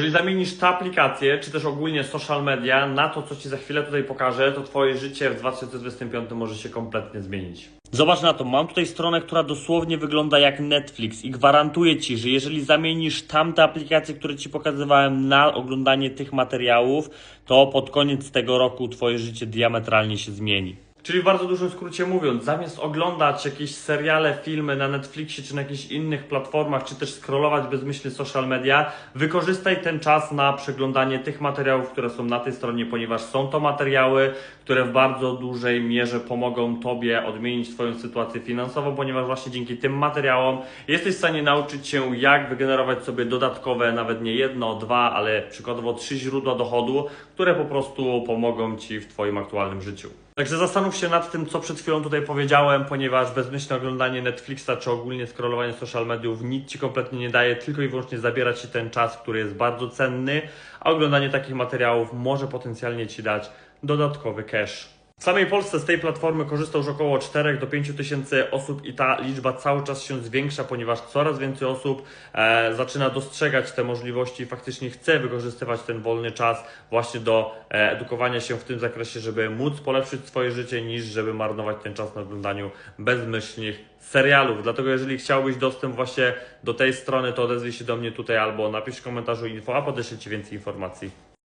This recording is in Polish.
Jeżeli zamienisz tę aplikację, czy też ogólnie social media na to, co Ci za chwilę tutaj pokażę, to Twoje życie w 2025 może się kompletnie zmienić. Zobacz na to, mam tutaj stronę, która dosłownie wygląda jak Netflix i gwarantuję Ci, że jeżeli zamienisz tamte aplikacje, które Ci pokazywałem na oglądanie tych materiałów, to pod koniec tego roku Twoje życie diametralnie się zmieni. Czyli w bardzo dużym skrócie mówiąc, zamiast oglądać jakieś seriale, filmy na Netflixie czy na jakichś innych platformach, czy też scrollować bezmyślnie social media, wykorzystaj ten czas na przeglądanie tych materiałów, które są na tej stronie, ponieważ są to materiały, które w bardzo dużej mierze pomogą Tobie odmienić Twoją sytuację finansową, ponieważ właśnie dzięki tym materiałom jesteś w stanie nauczyć się, jak wygenerować sobie dodatkowe, nawet nie jedno, dwa, ale przykładowo trzy źródła dochodu, które po prostu pomogą Ci w Twoim aktualnym życiu. Także zastanów się nad tym, co przed chwilą tutaj powiedziałem, ponieważ bezmyślne oglądanie Netflixa czy ogólnie scrollowanie social mediów nic Ci kompletnie nie daje, tylko i wyłącznie zabiera Ci ten czas, który jest bardzo cenny, a oglądanie takich materiałów może potencjalnie Ci dać dodatkowy cash. W samej Polsce z tej platformy korzysta już około 4 do 5 tysięcy osób i ta liczba cały czas się zwiększa, ponieważ coraz więcej osób e, zaczyna dostrzegać te możliwości i faktycznie chce wykorzystywać ten wolny czas właśnie do e, edukowania się w tym zakresie, żeby móc polepszyć swoje życie, niż żeby marnować ten czas na oglądaniu bezmyślnych serialów. Dlatego jeżeli chciałbyś dostęp właśnie do tej strony, to odezwij się do mnie tutaj albo napisz w komentarzu info, a podeślę Ci więcej informacji.